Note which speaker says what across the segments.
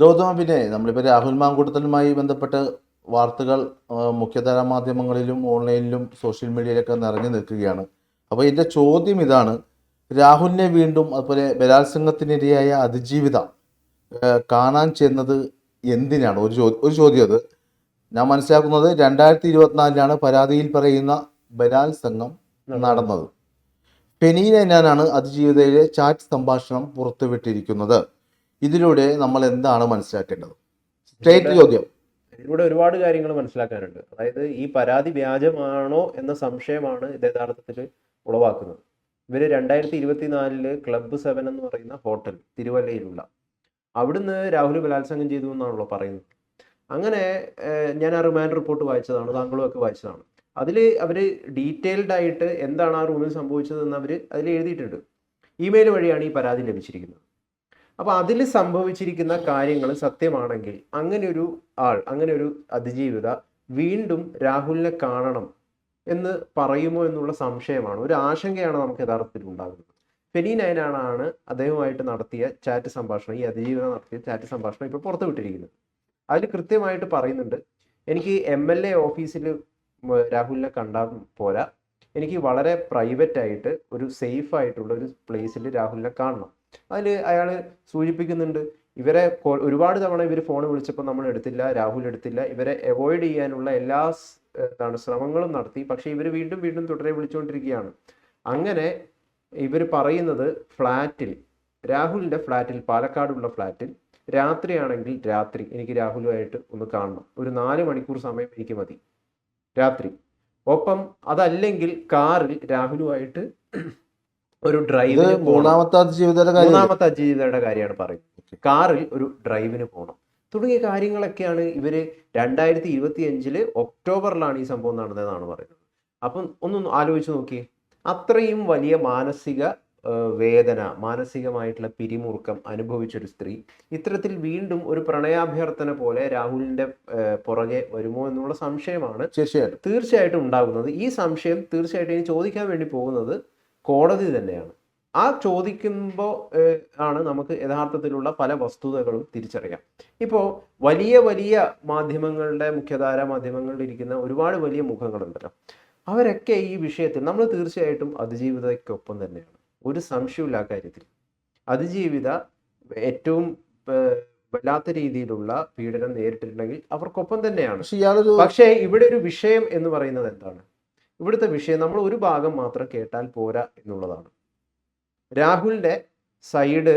Speaker 1: ഗൗതമ പിന്നെ നമ്മളിപ്പോൾ രാഹുൽ മാങ്കൂട്ടത്തലുമായി ബന്ധപ്പെട്ട് വാർത്തകൾ മുഖ്യധാര മാധ്യമങ്ങളിലും ഓൺലൈനിലും സോഷ്യൽ മീഡിയയിലൊക്കെ നിറഞ്ഞു നിൽക്കുകയാണ് അപ്പോൾ എൻ്റെ ചോദ്യം ഇതാണ് രാഹുലിനെ വീണ്ടും അതുപോലെ ബലാത്സംഗത്തിനിരയായ അതിജീവിത കാണാൻ ചെന്നത് എന്തിനാണ് ഒരു ചോദ്യം ഒരു ചോദ്യം അത് ഞാൻ മനസ്സിലാക്കുന്നത് രണ്ടായിരത്തി ഇരുപത്തിനാലിലാണ് പരാതിയിൽ പറയുന്ന ബലാത്സംഗം നടന്നത് ഫെനീന ഞാനാണ് അതിജീവിതയിലെ ചാറ്റ് സംഭാഷണം പുറത്തുവിട്ടിരിക്കുന്നത് ഇതിലൂടെ നമ്മൾ എന്താണ് മനസ്സിലാക്കേണ്ടത് സ്റ്റേറ്റ് ചോദ്യം
Speaker 2: ഇതിലൂടെ ഒരുപാട് കാര്യങ്ങൾ മനസ്സിലാക്കാനുണ്ട് അതായത് ഈ പരാതി വ്യാജമാണോ എന്ന സംശയമാണ് ഇത് യഥാർത്ഥത്തിൽ ഉളവാക്കുന്നത് ഇവർ രണ്ടായിരത്തി ഇരുപത്തിനാലില് ക്ലബ്ബ് സെവൻ എന്ന് പറയുന്ന ഹോട്ടൽ തിരുവല്ലയിലുള്ള അവിടുന്ന് രാഹുൽ ബലാത്സംഗം ചെയ്തു എന്നാണല്ലോ പറയുന്നത് അങ്ങനെ ഞാൻ ആ റിമാൻഡ് റിപ്പോർട്ട് വായിച്ചതാണ് താങ്കളും ഒക്കെ വായിച്ചതാണ് അതിൽ അവർ ഡീറ്റെയിൽഡ് ആയിട്ട് എന്താണ് ആ റൂമിൽ സംഭവിച്ചതെന്ന് അവർ അതിൽ എഴുതിയിട്ടുണ്ട് ഇമെയിൽ വഴിയാണ് ഈ പരാതി ലഭിച്ചിരിക്കുന്നത് അപ്പോൾ അതിൽ സംഭവിച്ചിരിക്കുന്ന കാര്യങ്ങൾ സത്യമാണെങ്കിൽ അങ്ങനെ ഒരു ആൾ അങ്ങനെ ഒരു അതിജീവിത വീണ്ടും രാഹുലിനെ കാണണം എന്ന് പറയുമോ എന്നുള്ള സംശയമാണ് ഒരു ആശങ്കയാണ് നമുക്ക് യഥാർത്ഥത്തിൽ ഉണ്ടാകുന്നത് ഫെനി നയനാണ് അദ്ദേഹവുമായിട്ട് നടത്തിയ ചാറ്റ് സംഭാഷണം ഈ അതിജീവിതം നടത്തിയ ചാറ്റ് സംഭാഷണം ഇപ്പോൾ പുറത്തു വിട്ടിരിക്കുന്നത് അതിൽ കൃത്യമായിട്ട് പറയുന്നുണ്ട് എനിക്ക് എം എൽ എ ഓഫീസിൽ രാഹുലിനെ കണ്ടാൽ പോരാ എനിക്ക് വളരെ പ്രൈവറ്റ് ആയിട്ട് ഒരു സേഫ് ആയിട്ടുള്ള ഒരു പ്ലേസിൽ രാഹുലിനെ കാണണം അതിൽ അയാൾ സൂചിപ്പിക്കുന്നുണ്ട് ഇവരെ ഒരുപാട് തവണ ഇവർ ഫോൺ വിളിച്ചപ്പോൾ നമ്മൾ എടുത്തില്ല രാഹുൽ എടുത്തില്ല ഇവരെ അവോയ്ഡ് ചെയ്യാനുള്ള എല്ലാ എന്താണ് ശ്രമങ്ങളും നടത്തി പക്ഷെ ഇവർ വീണ്ടും വീണ്ടും തുടരെ വിളിച്ചുകൊണ്ടിരിക്കുകയാണ് അങ്ങനെ ഇവർ പറയുന്നത് ഫ്ലാറ്റിൽ രാഹുലിൻ്റെ ഫ്ലാറ്റിൽ പാലക്കാടുള്ള ഫ്ലാറ്റിൽ രാത്രിയാണെങ്കിൽ രാത്രി എനിക്ക് രാഹുലുമായിട്ട് ഒന്ന് കാണണം ഒരു നാല് മണിക്കൂർ സമയം എനിക്ക് മതി രാത്രി ഒപ്പം അതല്ലെങ്കിൽ കാറിൽ രാഹുലുമായിട്ട് ഒരു ഡ്രൈവിന് മൂന്നാമത്തെ മൂന്നാമത്തെ അതിജീവിതയുടെ കാര്യമാണ് പറയുന്നത് കാറിൽ ഒരു ഡ്രൈവിന് പോകണം തുടങ്ങിയ കാര്യങ്ങളൊക്കെയാണ് ഇവർ രണ്ടായിരത്തി ഇരുപത്തി അഞ്ചില് ഒക്ടോബറിലാണ് ഈ സംഭവം നടന്നതെന്നാണ് പറയുന്നത് അപ്പം ഒന്ന് ആലോചിച്ച് നോക്കിയേ അത്രയും വലിയ മാനസിക വേദന മാനസികമായിട്ടുള്ള പിരിമുറുക്കം അനുഭവിച്ചൊരു സ്ത്രീ ഇത്തരത്തിൽ വീണ്ടും ഒരു പ്രണയാഭ്യർത്ഥന പോലെ രാഹുലിന്റെ പുറകെ വരുമോ എന്നുള്ള സംശയമാണ് തീർച്ചയായിട്ടും ഉണ്ടാകുന്നത് ഈ സംശയം തീർച്ചയായിട്ടും ചോദിക്കാൻ വേണ്ടി പോകുന്നത് കോടതി തന്നെയാണ് ആ ചോദിക്കുമ്പോൾ ആണ് നമുക്ക് യഥാർത്ഥത്തിലുള്ള പല വസ്തുതകളും തിരിച്ചറിയാം ഇപ്പോൾ വലിയ വലിയ മാധ്യമങ്ങളുടെ മുഖ്യധാര മാധ്യമങ്ങളിൽ ഇരിക്കുന്ന ഒരുപാട് വലിയ മുഖങ്ങളുണ്ടല്ലോ അവരൊക്കെ ഈ വിഷയത്തിൽ നമ്മൾ തീർച്ചയായിട്ടും അതിജീവിതയ്ക്കൊപ്പം തന്നെയാണ് ഒരു സംശയമില്ല ആ കാര്യത്തിൽ അതിജീവിത ഏറ്റവും വല്ലാത്ത രീതിയിലുള്ള പീഡനം നേരിട്ടിട്ടുണ്ടെങ്കിൽ അവർക്കൊപ്പം തന്നെയാണ് പക്ഷേ ഇവിടെ ഒരു വിഷയം എന്ന് പറയുന്നത് എന്താണ് ഇവിടുത്തെ വിഷയം നമ്മൾ ഒരു ഭാഗം മാത്രം കേട്ടാൽ പോരാ എന്നുള്ളതാണ് രാഹുലിൻ്റെ സൈഡ്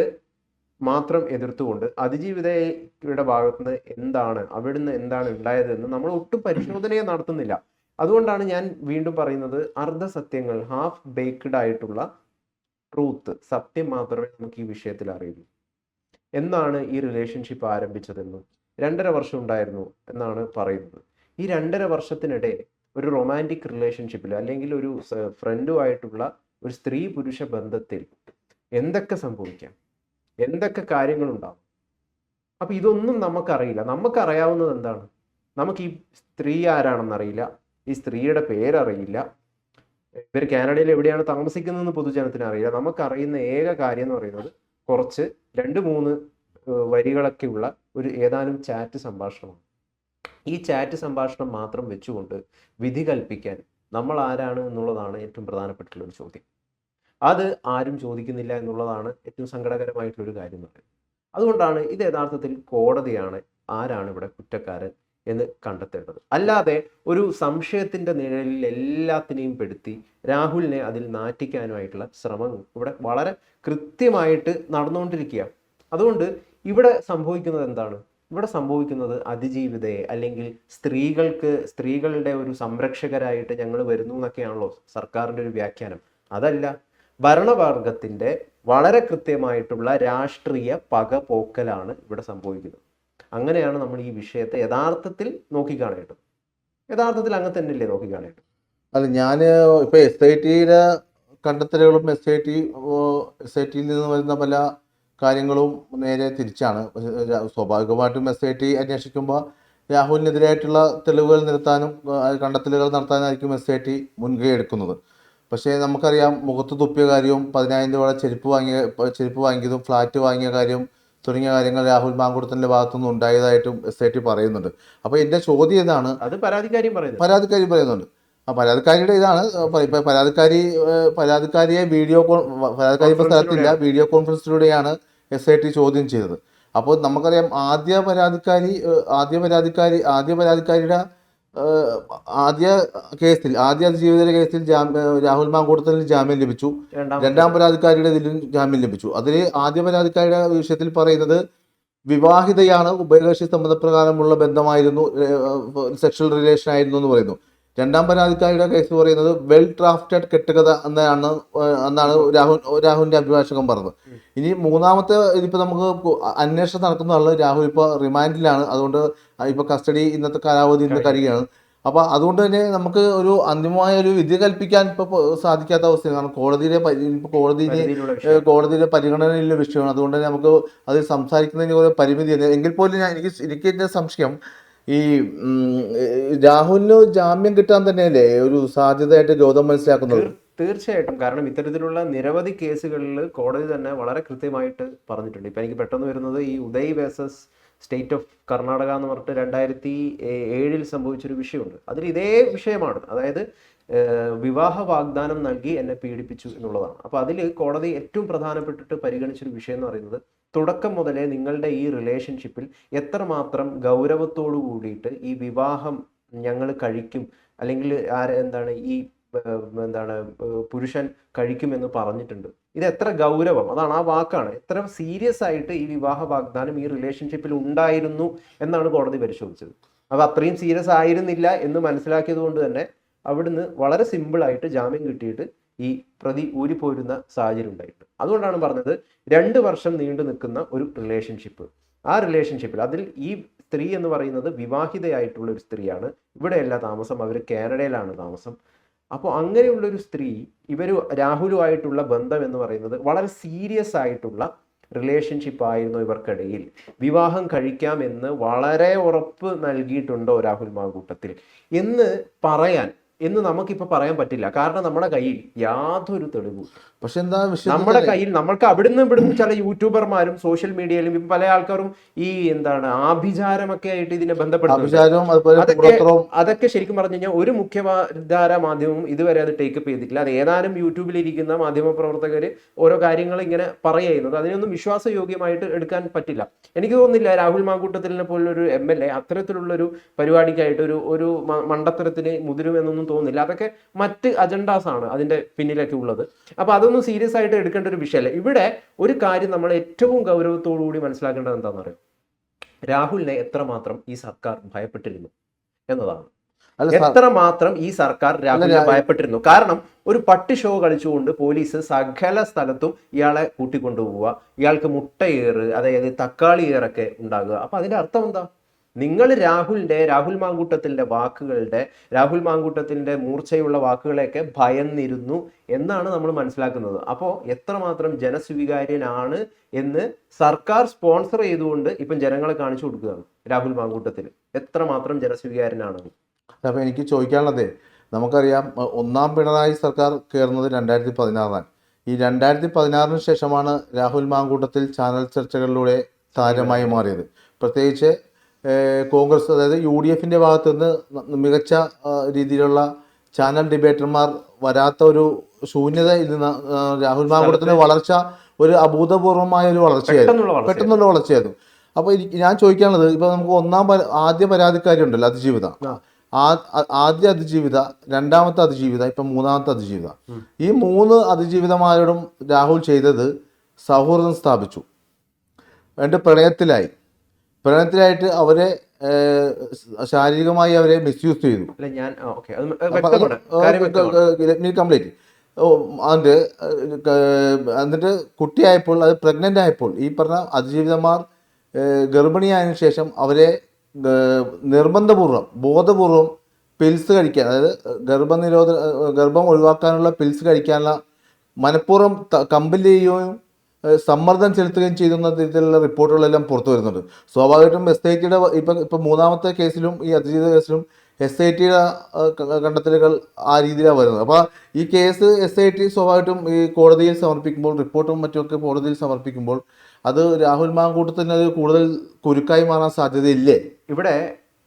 Speaker 2: മാത്രം എതിർത്തുകൊണ്ട് അതിജീവിതയുടെ നിന്ന് എന്താണ് അവിടുന്ന് എന്താണ് ഉണ്ടായതെന്ന് നമ്മൾ ഒട്ടും പരിശോധനയെ നടത്തുന്നില്ല അതുകൊണ്ടാണ് ഞാൻ വീണ്ടും പറയുന്നത് അർദ്ധസത്യങ്ങൾ ഹാഫ് ബേക്ക്ഡ് ആയിട്ടുള്ള ട്രൂത്ത് സത്യം മാത്രമേ നമുക്ക് ഈ വിഷയത്തിൽ അറിയുള്ളൂ എന്നാണ് ഈ റിലേഷൻഷിപ്പ് ആരംഭിച്ചതെന്നും രണ്ടര വർഷം ഉണ്ടായിരുന്നു എന്നാണ് പറയുന്നത് ഈ രണ്ടര വർഷത്തിനിടെ ഒരു റൊമാൻറ്റിക് റിലേഷൻഷിപ്പിൽ അല്ലെങ്കിൽ ഒരു ഫ്രണ്ടുമായിട്ടുള്ള ഒരു സ്ത്രീ പുരുഷ ബന്ധത്തിൽ എന്തൊക്കെ സംഭവിക്കാം എന്തൊക്കെ കാര്യങ്ങളുണ്ടാവും അപ്പം ഇതൊന്നും നമുക്കറിയില്ല നമുക്കറിയാവുന്നത് എന്താണ് നമുക്ക് ഈ സ്ത്രീ ആരാണെന്നറിയില്ല ഈ സ്ത്രീയുടെ പേരറിയില്ല ഇവർ കാനഡയിൽ എവിടെയാണ് താമസിക്കുന്നതെന്ന് പൊതുജനത്തിന് അറിയില്ല നമുക്കറിയുന്ന ഏക കാര്യം എന്ന് പറയുന്നത് കുറച്ച് രണ്ട് മൂന്ന് വരികളൊക്കെയുള്ള ഒരു ഏതാനും ചാറ്റ് സംഭാഷണമാണ് ഈ ചാറ്റ് സംഭാഷണം മാത്രം വെച്ചുകൊണ്ട് വിധി കൽപ്പിക്കാൻ നമ്മൾ ആരാണ് എന്നുള്ളതാണ് ഏറ്റവും പ്രധാനപ്പെട്ടുള്ള ഒരു ചോദ്യം അത് ആരും ചോദിക്കുന്നില്ല എന്നുള്ളതാണ് ഏറ്റവും സങ്കടകരമായിട്ടുള്ളൊരു ഒരു കാര്യം എന്ന് പറയുന്നത് അതുകൊണ്ടാണ് ഇത് യഥാർത്ഥത്തിൽ കോടതിയാണ് ആരാണ് ഇവിടെ കുറ്റക്കാരൻ എന്ന് കണ്ടെത്തേണ്ടത് അല്ലാതെ ഒരു സംശയത്തിൻ്റെ നിഴലിൽ എല്ലാത്തിനെയും പെടുത്തി രാഹുലിനെ അതിൽ നാറ്റിക്കാനുമായിട്ടുള്ള ശ്രമം ഇവിടെ വളരെ കൃത്യമായിട്ട് നടന്നുകൊണ്ടിരിക്കുകയാണ് അതുകൊണ്ട് ഇവിടെ സംഭവിക്കുന്നത് എന്താണ് ഇവിടെ സംഭവിക്കുന്നത് അതിജീവിതയെ അല്ലെങ്കിൽ സ്ത്രീകൾക്ക് സ്ത്രീകളുടെ ഒരു സംരക്ഷകരായിട്ട് ഞങ്ങൾ വരുന്നു എന്നൊക്കെയാണല്ലോ സർക്കാരിൻ്റെ ഒരു വ്യാഖ്യാനം അതല്ല ഭരണവർഗത്തിൻ്റെ വളരെ കൃത്യമായിട്ടുള്ള രാഷ്ട്രീയ പക പോക്കലാണ് ഇവിടെ സംഭവിക്കുന്നത് അങ്ങനെയാണ് നമ്മൾ ഈ വിഷയത്തെ യഥാർത്ഥത്തിൽ നോക്കിക്കാണേണ്ടത് യഥാർത്ഥത്തിൽ അങ്ങനെ തന്നെയല്ലേ നോക്കിക്കാണേണ്ടത്
Speaker 1: അല്ല ഞാൻ ഇപ്പോൾ എസ് ഐ ടിയിലെ കണ്ടെത്തലുകളും S I T S I ടിയിൽ നിന്ന് വരുന്ന പല കാര്യങ്ങളും നേരെ തിരിച്ചാണ് സ്വാഭാവികമായിട്ടും എസ് ഐ ടി അന്വേഷിക്കുമ്പോൾ രാഹുലിനെതിരായിട്ടുള്ള തെളിവുകൾ നിരത്താനും കണ്ടെത്തലുകൾ നടത്താനായിരിക്കും എസ് ഐ ടി മുൻകൈ എടുക്കുന്നത് പക്ഷേ നമുക്കറിയാം മുഖത്ത് തുപ്പിയ കാര്യവും പതിനായിരം രൂപയുടെ ചെരുപ്പ് വാങ്ങിയ ചെരുപ്പ് വാങ്ങിയതും ഫ്ലാറ്റ് വാങ്ങിയ കാര്യവും തുടങ്ങിയ കാര്യങ്ങൾ രാഹുൽ മാങ്കുടത്തിൻ്റെ ഭാഗത്തുനിന്ന് ഉണ്ടായതായിട്ടും എസ് ഐ ടി പറയുന്നുണ്ട് അപ്പോൾ എൻ്റെ ചോദ്യം ഏതാണ്
Speaker 2: അത് പരാതിക്കാരി പറയുന്നത്
Speaker 1: പരാതിക്കാരി പറയുന്നുണ്ട് ആ പരാതിക്കാരിയുടെ ഇതാണ് ഇപ്പോൾ പരാതിക്കാരി പരാതിക്കാരിയെ വീഡിയോ കോൺ പരാതിക്കാരി ഇപ്പോൾ സ്ഥലത്തില്ല വീഡിയോ കോൺഫറൻസിലൂടെയാണ് എസ് ഐ ടി ചോദ്യം ചെയ്തത് അപ്പോൾ നമുക്കറിയാം ആദ്യ പരാതിക്കാരി ആദ്യ പരാതിക്കാരി ആദ്യ പരാതിക്കാരിയുടെ ആദ്യ കേസിൽ ആദ്യ അതിജീവിതയുടെ കേസിൽ രാഹുൽ മാങ്കൂട്ടത്തിൽ ജാമ്യം ലഭിച്ചു രണ്ടാം പരാതിക്കാരിയുടെ ഇതിലും ജാമ്യം ലഭിച്ചു അതിൽ ആദ്യ പരാതിക്കാരിയുടെ വിഷയത്തിൽ പറയുന്നത് വിവാഹിതയാണ് ഉഭയകക്ഷി സമ്മതപ്രകാരമുള്ള ബന്ധമായിരുന്നു സെക്ഷൽ റിലേഷൻ ആയിരുന്നു എന്ന് പറയുന്നു രണ്ടാം പരാതിക്കാരിയുടെ കേസ് പറയുന്നത് വെൽ ഡ്രാഫ്റ്റഡ് കെട്ടുകഥ എന്നാണ് എന്നാണ് രാഹുൽ രാഹുലിന്റെ അഭിഭാഷകൻ പറഞ്ഞത് ഇനി മൂന്നാമത്തെ ഇതിപ്പോൾ നമുക്ക് അന്വേഷണം നടക്കുന്നതാണ് രാഹുൽ ഇപ്പോൾ റിമാൻഡിലാണ് അതുകൊണ്ട് ഇപ്പോൾ കസ്റ്റഡി ഇന്നത്തെ കാലാവധി ഇന്ന് കഴിയുകയാണ് അപ്പോൾ അതുകൊണ്ട് തന്നെ നമുക്ക് ഒരു അന്തിമമായ ഒരു വിധി കൽപ്പിക്കാൻ ഇപ്പോൾ സാധിക്കാത്ത അവസ്ഥയാണ് കാരണം കോടതിയിലെ കോടതിയിലെ കോടതിയിലെ പരിഗണനയിലെ വിഷയമാണ് അതുകൊണ്ട് തന്നെ നമുക്ക് അതിൽ സംസാരിക്കുന്നതിന് ഒരു പരിമിതി എങ്കിൽ പോലും ഞാൻ എനിക്ക് എനിക്ക് എൻ്റെ സംശയം ഈ രാഹുലിന് ജാമ്യം കിട്ടാൻ തന്നെയല്ലേ ഒരു സാധ്യതയായിട്ട് ഗൗതം
Speaker 2: മനസ്സിലാക്കുന്നത് തീർച്ചയായിട്ടും കാരണം ഇത്തരത്തിലുള്ള നിരവധി കേസുകളിൽ കോടതി തന്നെ വളരെ കൃത്യമായിട്ട് പറഞ്ഞിട്ടുണ്ട് ഇപ്പം എനിക്ക് പെട്ടെന്ന് വരുന്നത് ഈ Uday versus state of Karnataka എന്ന് പറഞ്ഞിട്ട് രണ്ടായിരത്തി ഏഴിൽ സംഭവിച്ചൊരു വിഷയമുണ്ട് അതിൽ ഇതേ വിഷയമാണ് അതായത് വിവാഹ വാഗ്ദാനം നൽകി എന്നെ പീഡിപ്പിച്ചു എന്നുള്ളതാണ് അപ്പോൾ അതിൽ കോടതി ഏറ്റവും പ്രധാനപ്പെട്ടിട്ട് പരിഗണിച്ചൊരു വിഷയം എന്ന് പറയുന്നത് തുടക്കം മുതലേ നിങ്ങളുടെ ഈ റിലേഷൻഷിപ്പിൽ എത്രമാത്രം ഗൗരവത്തോടു കൂടിയിട്ട് ഈ വിവാഹം ഞങ്ങൾ കഴിക്കും അല്ലെങ്കിൽ ആര് എന്താണ് ഈ എന്താണ് പുരുഷൻ കഴിക്കുമെന്ന് പറഞ്ഞിട്ടുണ്ട് ഇത് എത്ര ഗൗരവം അതാണ് ആ വാക്കാണ് എത്ര സീരിയസ് ആയിട്ട് ഈ വിവാഹ വാഗ്ദാനം ഈ റിലേഷൻഷിപ്പിൽ ഉണ്ടായിരുന്നു എന്നാണ് കോടതി പരിശോധിച്ചത് അപ്പൊ അത്രയും സീരിയസ് ആയിരുന്നില്ല എന്ന് മനസ്സിലാക്കിയത് കൊണ്ട് തന്നെ അവിടുന്ന് വളരെ സിമ്പിളായിട്ട് ജാമ്യം കിട്ടിയിട്ട് ഈ പ്രതി ഊരിപ്പോരുന്ന സാഹചര്യം ഉണ്ടായിട്ടുണ്ട് അതുകൊണ്ടാണ് പറഞ്ഞത് രണ്ട് വർഷം നീണ്ടു നിൽക്കുന്ന ഒരു റിലേഷൻഷിപ്പ് ആ റിലേഷൻഷിപ്പിൽ അതിൽ ഈ സ്ത്രീ എന്ന് പറയുന്നത് വിവാഹിതയായിട്ടുള്ള ഒരു സ്ത്രീയാണ് ഇവിടെയല്ല താമസം അവർ കാനഡയിലാണ് താമസം അപ്പോൾ അങ്ങനെയുള്ള ഒരു സ്ത്രീ ഇവർ രാഹുലുമായിട്ടുള്ള ബന്ധം എന്ന് പറയുന്നത് വളരെ സീരിയസ് ആയിട്ടുള്ള റിലേഷൻഷിപ്പ് ആയിരുന്നു ഇവർക്കിടയിൽ വിവാഹം കഴിക്കാമെന്ന് വളരെ ഉറപ്പ് നൽകിയിട്ടുണ്ടോ രാഹുൽ മാങ്കൂട്ടത്തിൽ എന്ന് പറയാൻ എന്ന് നമുക്കിപ്പോ പറയാൻ പറ്റില്ല കാരണം നമ്മുടെ കയ്യിൽ യാതൊരു തെളിവും പക്ഷെ എന്താ നമ്മുടെ കയ്യിൽ നമ്മൾക്ക് അവിടുന്ന് ഇവിടുന്ന് ചില യൂട്യൂബർമാരും സോഷ്യൽ മീഡിയയിലും ഇപ്പൊ പല ആൾക്കാരും ഈ എന്താണ് ആഭിചാരമൊക്കെ ആയിട്ട് ഇതിനെ ബന്ധപ്പെടുന്നു അതൊക്കെ ശരിക്കും പറഞ്ഞു കഴിഞ്ഞാൽ ഒരു മുഖ്യധാര മാധ്യമവും ഇതുവരെ അത് ടേക്കപ്പ് ചെയ്തിട്ടില്ല അത് ഏതാനും യൂട്യൂബിലിരിക്കുന്ന മാധ്യമ പ്രവർത്തകര് ഓരോ കാര്യങ്ങൾ ഇങ്ങനെ പറയുന്നത് അതിനൊന്നും വിശ്വാസയോഗ്യമായിട്ട് എടുക്കാൻ പറ്റില്ല എനിക്ക് തോന്നുന്നില്ല രാഹുൽ പോലുള്ള ഒരു എം എൽ എ അത്തരത്തിലുള്ളൊരു പരിപാടിക്കായിട്ട് ഒരു ഒരു മണ്ടത്തരത്തിന് മുതിരുമെന്നൊന്നും തോന്നുന്നില്ല അതൊക്കെ മറ്റ് അജണ്ടാസ് ആണ് അതിൻ്റെ പിന്നിലൊക്കെ ഉള്ളത് അപ്പോൾ അതൊന്നും സീരിയസ് ആയിട്ട് എടുക്കേണ്ട ഒരു വിഷയമല്ല ഇവിടെ ഒരു കാര്യം നമ്മൾ ഏറ്റവും ഗൗരവത്തോടു കൂടി മനസ്സിലാക്കേണ്ടത് എന്താന്ന് അറിയാം രാഹുലിനെ എത്രമാത്രം ഈ സർക്കാർ ഭയപ്പെട്ടിരുന്നു എന്നതാണ് എത്ര മാത്രം ഈ സർക്കാർ രാഹുലിനെ ഭയപ്പെട്ടിരുന്നു കാരണം ഒരു പട്ടി ഷോ കളിച്ചുകൊണ്ട് പോലീസ് സകല സ്ഥലത്തും ഇയാളെ കൂട്ടിക്കൊണ്ടുപോവുക ഇയാൾക്ക് മുട്ടയേറ് അതായത് തക്കാളി ഏറൊക്കെ ഉണ്ടാകുക അപ്പൊ അതിന്റെ അർത്ഥം എന്താ നിങ്ങൾ രാഹുലിൻ്റെ രാഹുൽ മാങ്കൂട്ടത്തിൻ്റെ വാക്കുകളുടെ രാഹുൽ മാങ്കൂട്ടത്തിൻ്റെ മൂർച്ചയുള്ള വാക്കുകളെയൊക്കെ ഭയന്നിരുന്നു എന്നാണ് നമ്മൾ മനസ്സിലാക്കുന്നത് അപ്പോൾ എത്രമാത്രം ജനസ്വീകാര്യനാണ് എന്ന് സർക്കാർ സ്പോൺസർ ചെയ്തുകൊണ്ട് ഇപ്പം ജനങ്ങളെ കാണിച്ചു കൊടുക്കുകയാണ് രാഹുൽ മാങ്കൂട്ടത്തിൽ എത്രമാത്രം ജനസ്വീകാര്യനാണെന്ന്
Speaker 1: അപ്പോൾ എനിക്ക് ചോദിക്കാനുള്ളത് നമുക്കറിയാം ഒന്നാം പിണറായി സർക്കാർ കയറുന്നത് രണ്ടായിരത്തി പതിനാറാണ് ഈ രണ്ടായിരത്തി പതിനാറിന് ശേഷമാണ് രാഹുൽ മാങ്കൂട്ടത്തിൽ ചാനൽ ചർച്ചകളിലൂടെ താരമായി മാറിയത് പ്രത്യേകിച്ച് കോൺഗ്രസ് അതായത് യു ഡി എഫിൻ്റെ ഭാഗത്തു നിന്ന് മികച്ച രീതിയിലുള്ള ചാനൽ ഡിബേറ്റർമാർ വരാത്ത ഒരു ശൂന്യത ഇത് രാഹുൽ മാങ്കൂട്ടത്തിൻ്റെ വളർച്ച ഒരു അഭൂതപൂർവമായ ഒരു വളർച്ചയായിരുന്നു പെട്ടെന്നുള്ള വളർച്ചയായിരുന്നു അപ്പോൾ ഞാൻ ചോദിക്കാനുള്ളത് ഇപ്പോൾ നമുക്ക് ഒന്നാം ആദ്യ പരാതിക്കാരിയുണ്ടല്ലോ അതിജീവിത ആദ്യ അതിജീവിത രണ്ടാമത്തെ അതിജീവിത ഇപ്പം മൂന്നാമത്തെ അതിജീവിത ഈ മൂന്ന് അതിജീവിതമാരോടും രാഹുൽ ചെയ്തത് സൗഹൃദം സ്ഥാപിച്ചു എൻ്റെ പ്രണയത്തിലായി പ്രണയത്തിലായിട്ട് അവരെ ശാരീരികമായി അവരെ മിസ്യൂസ് ചെയ്തു കംപ്ലീറ്റ് അതിന്റെ എന്നിട്ട് കുട്ടിയായപ്പോൾ അത് പ്രഗ്നന്റ് ആയപ്പോൾ ഈ പറഞ്ഞ അതിജീവിതമാർ ഗർഭിണിയായതിനു ശേഷം അവരെ നിർബന്ധപൂർവ്വം ബോധപൂർവ്വം പിൽസ് കഴിക്കാൻ അതായത് ഗർഭനിരോധ ഗർഭം ഒഴിവാക്കാനുള്ള പിൽസ് കഴിക്കാനുള്ള മനഃപൂർവ്വം കമ്പിൽ ചെയ്യുകയും സമ്മർദ്ദം ചെലുത്തുകയും ചെയ്തെന്ന രീതിയിലുള്ള റിപ്പോർട്ടുകളെല്ലാം പുറത്തു വരുന്നുണ്ട് സ്വാഭാവികമായിട്ടും എസ് ഐ ടിയുടെ ഇപ്പം ഇപ്പം മൂന്നാമത്തെ കേസിലും ഈ അതിജീവിത കേസിലും എസ് ഐ ടിയുടെ കണ്ടെത്തലുകൾ ആ രീതിയിലാണ് വരുന്നത് അപ്പോൾ ഈ കേസ് എസ് ഐ ടി സ്വാഭാവികമായിട്ടും ഈ കോടതിയിൽ സമർപ്പിക്കുമ്പോൾ റിപ്പോർട്ടും മറ്റുമൊക്കെ കോടതിയിൽ സമർപ്പിക്കുമ്പോൾ അത് രാഹുൽ മാങ്കൂട്ടത്തിന് അത് കൂടുതൽ കുരുക്കായി മാറാൻ സാധ്യതയില്ലേ ഇവിടെ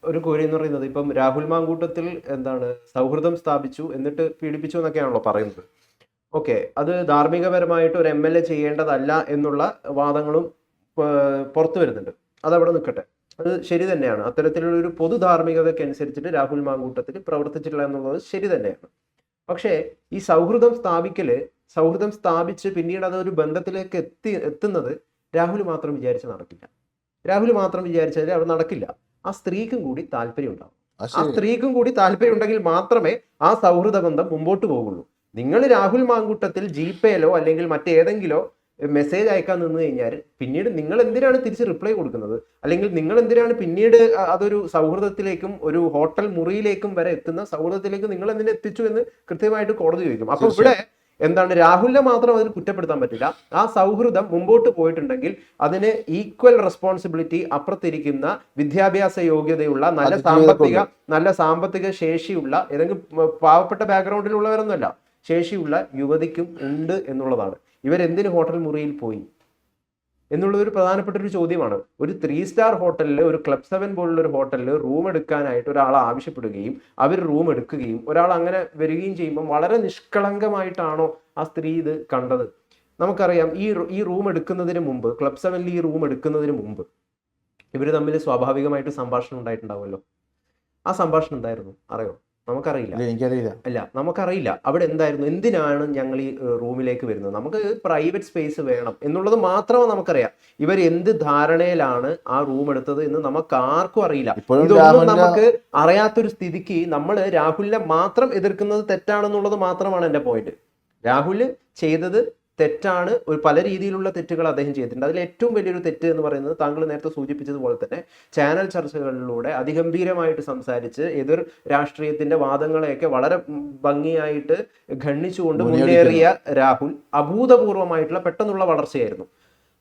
Speaker 1: ഒരു കോരി എന്ന് പറയുന്നത് ഇപ്പം രാഹുൽ മാങ്കൂട്ടത്തിൽ എന്താണ് സൗഹൃദം സ്ഥാപിച്ചു എന്നിട്ട് പീഡിപ്പിച്ചു എന്നൊക്കെയാണല്ലോ പറയുന്നത് ഓക്കെ അത് ധാർമ്മികപരമായിട്ട് ഒരു എം എൽ എ ചെയ്യേണ്ടതല്ല എന്നുള്ള വാദങ്ങളും പുറത്തു വരുന്നുണ്ട് അതവിടെ നിൽക്കട്ടെ അത് ശരി തന്നെയാണ് അത്തരത്തിലുള്ള ഒരു പൊതു ധാർമ്മികതയ്ക്ക് അനുസരിച്ചിട്ട് രാഹുൽ മാങ്കൂട്ടത്തിൽ പ്രവർത്തിച്ചിട്ടില്ല എന്നുള്ളത് ശരി തന്നെയാണ് പക്ഷേ ഈ സൗഹൃദം സ്ഥാപിക്കൽ സൗഹൃദം സ്ഥാപിച്ച് പിന്നീട് അത് ഒരു ബന്ധത്തിലേക്ക് എത്തി എത്തുന്നത് രാഹുൽ മാത്രം വിചാരിച്ച് നടക്കില്ല രാഹുൽ മാത്രം വിചാരിച്ചാൽ അവിടെ നടക്കില്ല ആ സ്ത്രീക്കും കൂടി താല്പര്യം ഉണ്ടാവും ആ സ്ത്രീക്കും കൂടി താല്പര്യം ഉണ്ടെങ്കിൽ മാത്രമേ ആ സൗഹൃദ ബന്ധം മുമ്പോട്ട് പോകുള്ളൂ നിങ്ങൾ രാഹുൽ മാങ്കൂട്ടത്തിൽ ജിപേയിലോ അല്ലെങ്കിൽ മറ്റേതെങ്കിലോ മെസ്സേജ് അയക്കാൻ നിന്ന് കഴിഞ്ഞാൽ പിന്നീട് നിങ്ങൾ എന്തിനാണ് തിരിച്ച് റിപ്ലൈ കൊടുക്കുന്നത് അല്ലെങ്കിൽ നിങ്ങൾ എന്തിനാണ് പിന്നീട് അതൊരു സൗഹൃദത്തിലേക്കും ഒരു ഹോട്ടൽ മുറിയിലേക്കും വരെ എത്തുന്ന സൗഹൃദത്തിലേക്ക് നിങ്ങൾ എന്തിനെ എത്തിച്ചു എന്ന് കൃത്യമായിട്ട് കോടതി ചോദിക്കും അപ്പൊ ഇവിടെ എന്താണ് രാഹുലിനെ മാത്രം അതിന് കുറ്റപ്പെടുത്താൻ പറ്റില്ല ആ സൗഹൃദം മുമ്പോട്ട് പോയിട്ടുണ്ടെങ്കിൽ അതിന് ഈക്വൽ റെസ്പോൺസിബിലിറ്റി അപ്പുറത്തിരിക്കുന്ന വിദ്യാഭ്യാസ യോഗ്യതയുള്ള നല്ല സാമ്പത്തിക നല്ല സാമ്പത്തിക ശേഷിയുള്ള ഏതെങ്കിലും പാവപ്പെട്ട ബാക്ക്ഗ്രൗണ്ടിലുള്ളവരൊന്നുമല്ല ശേഷിയുള്ള യുവതിക്കും ഉണ്ട് എന്നുള്ളതാണ് ഇവരെന്തിന് ഹോട്ടൽ മുറിയിൽ പോയി എന്നുള്ള ഒരു പ്രധാനപ്പെട്ട ഒരു ചോദ്യമാണ് ഒരു ത്രീ സ്റ്റാർ ഹോട്ടലിൽ ഒരു ക്ലബ് സെവൻ പോലുള്ള ഒരു ഹോട്ടലിൽ റൂം എടുക്കാനായിട്ട് ഒരാൾ ആവശ്യപ്പെടുകയും അവർ റൂം എടുക്കുകയും ഒരാൾ അങ്ങനെ വരികയും ചെയ്യുമ്പോൾ വളരെ നിഷ്കളങ്കമായിട്ടാണോ ആ സ്ത്രീ ഇത് കണ്ടത് നമുക്കറിയാം ഈ ഈ റൂം എടുക്കുന്നതിന് മുമ്പ് ക്ലബ് സെവനിൽ ഈ റൂം എടുക്കുന്നതിന് മുമ്പ് ഇവർ തമ്മിൽ സ്വാഭാവികമായിട്ട് സംഭാഷണം ഉണ്ടായിട്ടുണ്ടാവുമല്ലോ ആ സംഭാഷണം എന്തായിരുന്നു അറിയോ നമുക്കറിയില്ല എനിക്കറിയില്ല അല്ല നമുക്കറിയില്ല അവിടെ എന്തായിരുന്നു എന്തിനാണ് ഞങ്ങൾ ഈ റൂമിലേക്ക് വരുന്നത് നമുക്ക് പ്രൈവറ്റ് സ്പേസ് വേണം എന്നുള്ളത് മാത്രമേ നമുക്കറിയാം ഇവർ എന്ത് ധാരണയിലാണ് ആ റൂം എടുത്തത് എന്ന് നമുക്ക് ആർക്കും അറിയില്ല ഇതൊന്നും നമുക്ക് അറിയാത്തൊരു സ്ഥിതിക്ക് നമ്മൾ രാഹുലിനെ മാത്രം എതിർക്കുന്നത് തെറ്റാണെന്നുള്ളത് മാത്രമാണ് എൻ്റെ പോയിന്റ് രാഹുൽ ചെയ്തത് തെറ്റാണ് ഒരു പല രീതിയിലുള്ള തെറ്റുകൾ അദ്ദേഹം ചെയ്തിട്ടുണ്ട് അതിൽ ഏറ്റവും വലിയൊരു തെറ്റ് എന്ന് പറയുന്നത് താങ്കൾ നേരത്തെ സൂചിപ്പിച്ചതുപോലെ തന്നെ ചാനൽ ചർച്ചകളിലൂടെ അതിഗംഭീരമായിട്ട് സംസാരിച്ച് എതിർ രാഷ്ട്രീയത്തിന്റെ വാദങ്ങളെയൊക്കെ വളരെ ഭംഗിയായിട്ട് ഖണ്ണിച്ചുകൊണ്ട് മുന്നേറിയ രാഹുൽ അഭൂതപൂർവമായിട്ടുള്ള പെട്ടെന്നുള്ള വളർച്ചയായിരുന്നു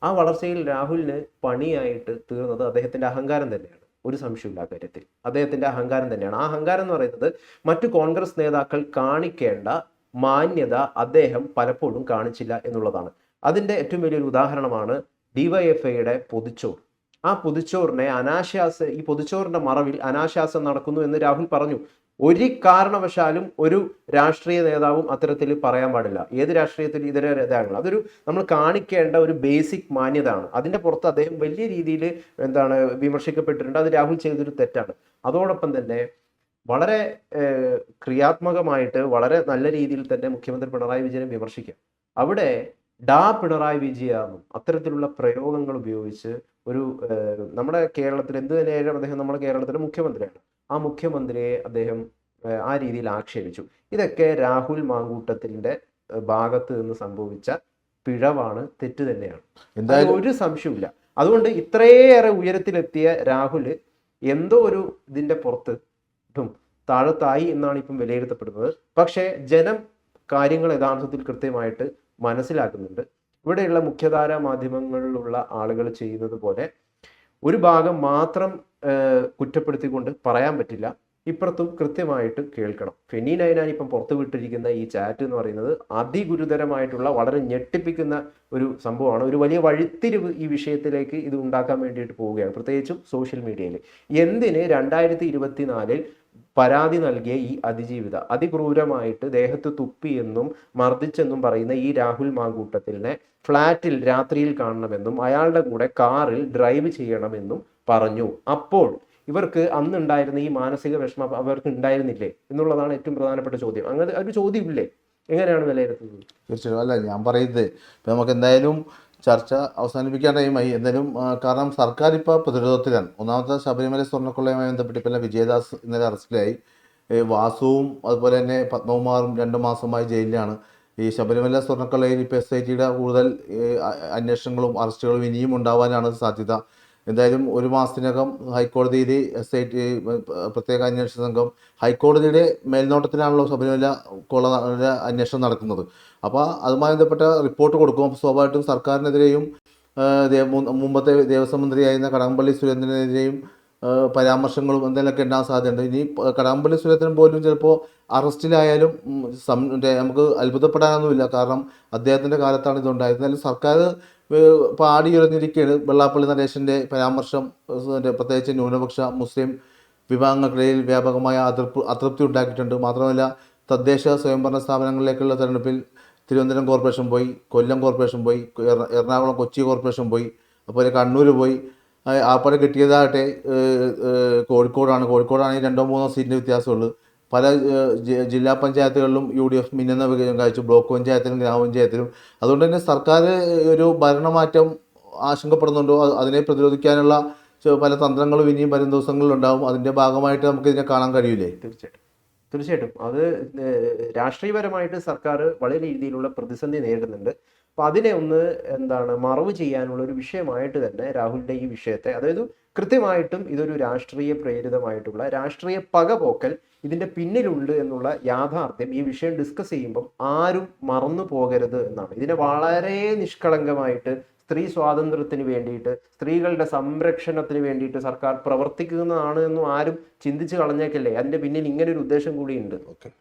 Speaker 1: ആ വളർച്ചയിൽ രാഹുലിന് പണിയായിട്ട് തീർന്നത് അദ്ദേഹത്തിന്റെ അഹങ്കാരം തന്നെയാണ് ഒരു സംശയമില്ല കാര്യത്തിൽ അദ്ദേഹത്തിന്റെ അഹങ്കാരം തന്നെയാണ് ആ അഹങ്കാരം എന്ന് പറയുന്നത് മറ്റു കോൺഗ്രസ് നേതാക്കൾ കാണിക്കേണ്ട മാന്യത അദ്ദേഹം പലപ്പോഴും കാണിച്ചില്ല എന്നുള്ളതാണ് അതിൻ്റെ ഏറ്റവും വലിയൊരു ഉദാഹരണമാണ് ഡിവൈഎഫ്ഐയുടെ പൊതിച്ചോർ ആ പൊതിച്ചോറിനെ അനാശാസ ഈ പൊതിച്ചോറിന്റെ മറവിൽ അനാശാസം നടക്കുന്നു എന്ന് രാഹുൽ പറഞ്ഞു ഒരു കാരണവശാലും ഒരു രാഷ്ട്രീയ നേതാവും അത്തരത്തിൽ പറയാൻ പാടില്ല ഏത് രാഷ്ട്രീയത്തിൽ ഇതര നേതാക്കൾ അതൊരു നമ്മൾ കാണിക്കേണ്ട ഒരു ബേസിക് മാന്യതയാണ് അതിൻ്റെ പുറത്ത് അദ്ദേഹം വലിയ രീതിയിൽ എന്താണ് വിമർശിക്കപ്പെട്ടിട്ടുണ്ട് അത് രാഹുൽ ചെയ്തൊരു തെറ്റാണ് അതോടൊപ്പം തന്നെ വളരെ ക്രിയാത്മകമായിട്ട് വളരെ നല്ല രീതിയിൽ തന്നെ മുഖ്യമന്ത്രി പിണറായി വിജയനെ വിമർശിക്കാം അവിടെ ഡാ പിണറായി വിജയാകും അത്തരത്തിലുള്ള പ്രയോഗങ്ങൾ ഉപയോഗിച്ച് ഒരു നമ്മുടെ കേരളത്തിൽ എന്ത് തന്നെയായാലും അദ്ദേഹം നമ്മുടെ കേരളത്തിലെ മുഖ്യമന്ത്രിയാണ് ആ മുഖ്യമന്ത്രിയെ അദ്ദേഹം ആ രീതിയിൽ ആക്ഷേപിച്ചു ഇതൊക്കെ രാഹുൽ മാങ്കൂട്ടത്തിന്റെ ഭാഗത്ത് നിന്ന് സംഭവിച്ച പിഴവാണ് തെറ്റ് തന്നെയാണ് എന്തായാലും ഒരു സംശയമില്ല അതുകൊണ്ട് ഇത്രയേറെ ഉയരത്തിലെത്തിയ രാഹുൽ എന്തോ ഒരു ഇതിന്റെ പുറത്ത് ഇതും താഴത്തായി എന്നാണ് ഇപ്പം വിലയിരുത്തപ്പെടുന്നത് പക്ഷേ ജനം കാര്യങ്ങൾ യഥാർത്ഥത്തിൽ കൃത്യമായിട്ട് മനസ്സിലാക്കുന്നുണ്ട് ഇവിടെയുള്ള മുഖ്യധാര മാധ്യമങ്ങളിലുള്ള ആളുകൾ ചെയ്യുന്നത് പോലെ ഒരു ഭാഗം മാത്രം കുറ്റപ്പെടുത്തിക്കൊണ്ട് പറയാൻ പറ്റില്ല ഇപ്പുറത്തും കൃത്യമായിട്ട് കേൾക്കണം ഫെനി നൈനാൻ ഇപ്പം പുറത്തു വിട്ടിരിക്കുന്ന ഈ ചാറ്റ് എന്ന് പറയുന്നത് അതിഗുരുതരമായിട്ടുള്ള വളരെ ഞെട്ടിപ്പിക്കുന്ന ഒരു സംഭവമാണ് ഒരു വലിയ വഴിത്തിരിവ് ഈ വിഷയത്തിലേക്ക് ഇത് ഉണ്ടാക്കാൻ വേണ്ടിയിട്ട് പോവുകയാണ് പ്രത്യേകിച്ചും സോഷ്യൽ മീഡിയയിൽ എന്തിന് രണ്ടായിരത്തി ഇരുപത്തിനാലിൽ പരാതി നൽകിയ ഈ അതിജീവിത അതിക്രൂരമായിട്ട് ദേഹത്ത് തുപ്പിയെന്നും മർദ്ദിച്ചെന്നും പറയുന്ന ഈ രാഹുൽ മാങ്കൂട്ടത്തിലിനെ ഫ്ലാറ്റിൽ രാത്രിയിൽ കാണണമെന്നും അയാളുടെ കൂടെ കാറിൽ ഡ്രൈവ് ചെയ്യണമെന്നും പറഞ്ഞു അപ്പോൾ ഇവർക്ക് അന്നുണ്ടായിരുന്ന ഈ മാനസിക വിഷമം അവർക്ക് ഉണ്ടായിരുന്നില്ലേ എന്നുള്ളതാണ് ഏറ്റവും പ്രധാനപ്പെട്ട ചോദ്യം അങ്ങനെ ഒരു ചോദ്യമില്ലേ എങ്ങനെയാണ് വിലയിരുത്തുന്നത് തീർച്ചയായും അല്ല ഞാൻ പറയുന്നത് ഇപ്പം നമുക്ക് എന്തായാലും ചർച്ച അവസാനിപ്പിക്കാൻ ടൈമായി എന്തായാലും കാരണം സർക്കാർ ഇപ്പോൾ പ്രതിരോധത്തിലാണ് ഒന്നാമത്തെ ശബരിമല സ്വർണ്ണക്കൊള്ളയുമായി ബന്ധപ്പെട്ട് പിന്നെ വിജയദാസ് ഇന്നലെ അറസ്റ്റിലായി വാസുവും അതുപോലെ തന്നെ പത്മകുമാറും രണ്ടു മാസമായി ജയിലിലാണ് ഈ ശബരിമല സ്വർണ്ണക്കൊള്ളയിൽ ഇപ്പോൾ എസ് ഐ ടിയുടെ കൂടുതൽ അന്വേഷണങ്ങളും അറസ്റ്റുകളും ഇനിയും ഉണ്ടാവാനാണ് സാധ്യത എന്തായാലും ഒരു മാസത്തിനകം ഹൈക്കോടതിയിൽ ടി പ്രത്യേക അന്വേഷണ സംഘം ഹൈക്കോടതിയുടെ മേൽനോട്ടത്തിലാണല്ലോ ശബരിമല കോള അന്വേഷണം നടക്കുന്നത് അപ്പോൾ അതുമായി ബന്ധപ്പെട്ട റിപ്പോർട്ട് കൊടുക്കും അപ്പോൾ സ്വാഭാവികമായിട്ടും സർക്കാരിനെതിരെയും മുമ്പത്തെ ദേവസ്വം മന്ത്രിയായിരുന്ന കടകംപള്ളി സുരേന്ദ്രനെതിരെയും പരാമർശങ്ങളും എന്തെങ്കിലുമൊക്കെ ഉണ്ടാൻ സാധ്യതയുണ്ട് ഇനി കടകംപള്ളി സുരേന്ദ്രൻ പോലും ചിലപ്പോൾ അറസ്റ്റിലായാലും നമുക്ക് അത്ഭുതപ്പെടാനൊന്നുമില്ല കാരണം അദ്ദേഹത്തിൻ്റെ കാലത്താണ് എന്നാലും സർക്കാർ പാടിയുറഞ്ഞിരിക്കുകയാണ് വെള്ളാപ്പള്ളി നടേശൻ്റെ പരാമർശം പ്രത്യേകിച്ച് ന്യൂനപക്ഷ മുസ്ലിം വിഭാഗങ്ങൾക്കിടയിൽ വ്യാപകമായ അതൃപ്തി അതൃപ്തി ഉണ്ടാക്കിയിട്ടുണ്ട് മാത്രമല്ല തദ്ദേശ സ്വയംഭരണ സ്ഥാപനങ്ങളിലേക്കുള്ള തെരഞ്ഞെടുപ്പിൽ തിരുവനന്തപുരം കോർപ്പറേഷൻ പോയി കൊല്ലം കോർപ്പറേഷൻ പോയി എറണാകുളം കൊച്ചി കോർപ്പറേഷൻ പോയി അതുപോലെ കണ്ണൂർ പോയി ആപ്പാടെ കിട്ടിയതാകട്ടെ കോഴിക്കോടാണ് കോഴിക്കോടാണെങ്കിൽ രണ്ടോ മൂന്നോ സീറ്റിൻ്റെ വ്യത്യാസമുള്ളൂ പല ജില്ലാ പഞ്ചായത്തുകളിലും യു ഡി എഫ് മിന്നുന്ന വികസനം കാഴ്ച ബ്ലോക്ക് പഞ്ചായത്തിലും ഗ്രാമപഞ്ചായത്തിലും അതുകൊണ്ട് തന്നെ സർക്കാർ ഒരു ഭരണമാറ്റം ആശങ്കപ്പെടുന്നുണ്ടോ അതിനെ പ്രതിരോധിക്കാനുള്ള പല തന്ത്രങ്ങളും ഇനിയും വരും ദിവസങ്ങളിലുണ്ടാവും അതിൻ്റെ ഭാഗമായിട്ട് നമുക്ക് ഇതിനെ കാണാൻ കഴിയില്ലേ
Speaker 2: തീർച്ചയായിട്ടും തീർച്ചയായിട്ടും അത് രാഷ്ട്രീയപരമായിട്ട് സർക്കാർ വളരെ രീതിയിലുള്ള പ്രതിസന്ധി നേരിടുന്നുണ്ട് അപ്പം അതിനെ ഒന്ന് എന്താണ് മറവ് ചെയ്യാനുള്ള ഒരു വിഷയമായിട്ട് തന്നെ രാഹുലിൻ്റെ ഈ വിഷയത്തെ അതായത് കൃത്യമായിട്ടും ഇതൊരു രാഷ്ട്രീയ പ്രേരിതമായിട്ടുള്ള രാഷ്ട്രീയ പകപോക്കൽ ഇതിൻ്റെ പിന്നിലുണ്ട് എന്നുള്ള യാഥാർത്ഥ്യം ഈ വിഷയം ഡിസ്കസ് ചെയ്യുമ്പം ആരും മറന്നു പോകരുത് എന്നാണ് ഇതിനെ വളരെ നിഷ്കളങ്കമായിട്ട് സ്ത്രീ സ്വാതന്ത്ര്യത്തിന് വേണ്ടിയിട്ട് സ്ത്രീകളുടെ സംരക്ഷണത്തിന് വേണ്ടിയിട്ട് സർക്കാർ പ്രവർത്തിക്കുന്നതാണ് എന്നും ആരും ചിന്തിച്ചു കളഞ്ഞേക്കല്ലേ അതിൻ്റെ പിന്നിൽ ഇങ്ങനെ ഒരു ഉദ്ദേശം കൂടി ഉണ്ട് ഓക്കെ